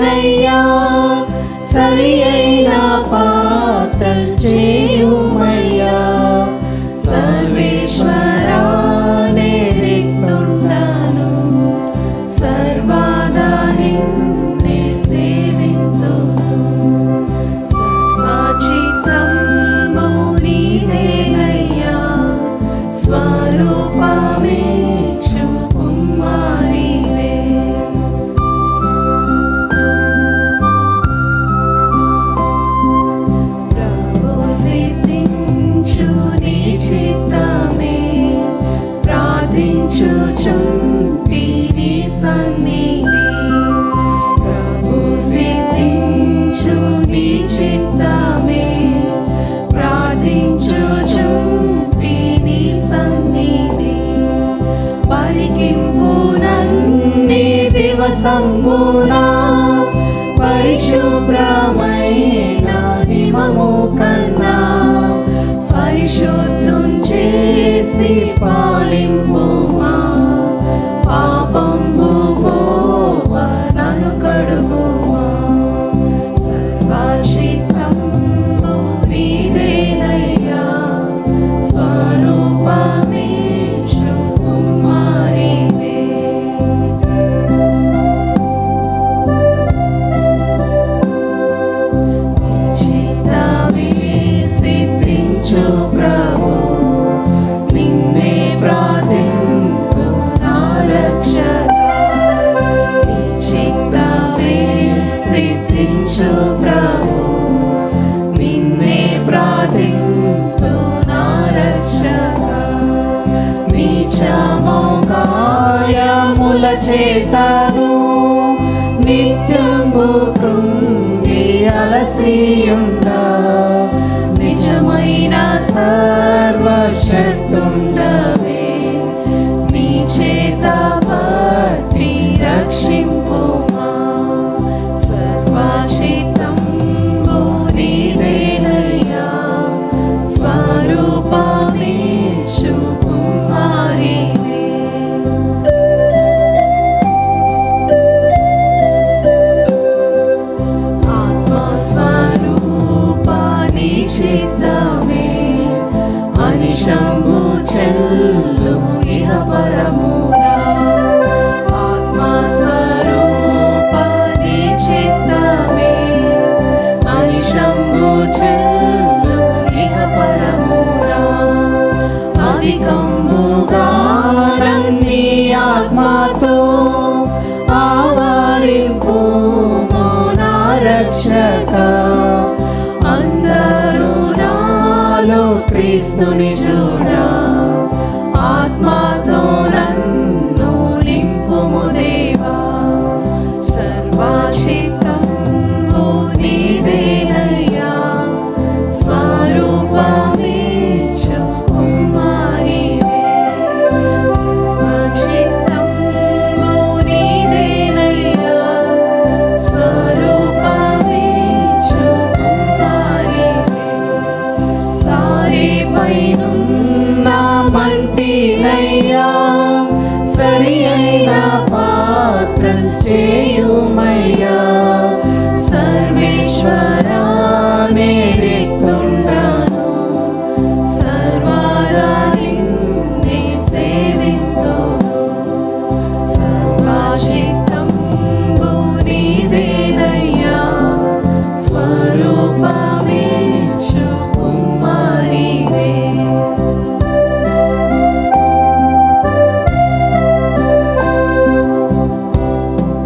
నయ్యా సరి అయిన పాత్ర చేయుమయ్యా. సర్వేశ్వర చిత్తమే ప్రార్థించుచుంటి సన్నిధి. ప్రభు సిద్ధించు నీ చిత్తమే ప్రార్థించుచుంటి సన్నిధి. పరికింపు దివసంబునా పరిశుభ్రమైన कृपा చేతను నిత్యము కృంగి అలసియుండ. నిజమైన సర్వశక్తుండ. ఆత్మస్వరూపాని చిత్తమే అనిశంభు చెల్లు ఇహ పరమునా ఆత్మస్వరూపాని చిత్తమే అనిశంభు చెల్లు ఇహ పరమునా అధికంబుగా నన్ని ఆత్మతో ఆవరింపు నా రక్షక. Cristo ne jure. చేయుమయ్యా సర్వేశ్వర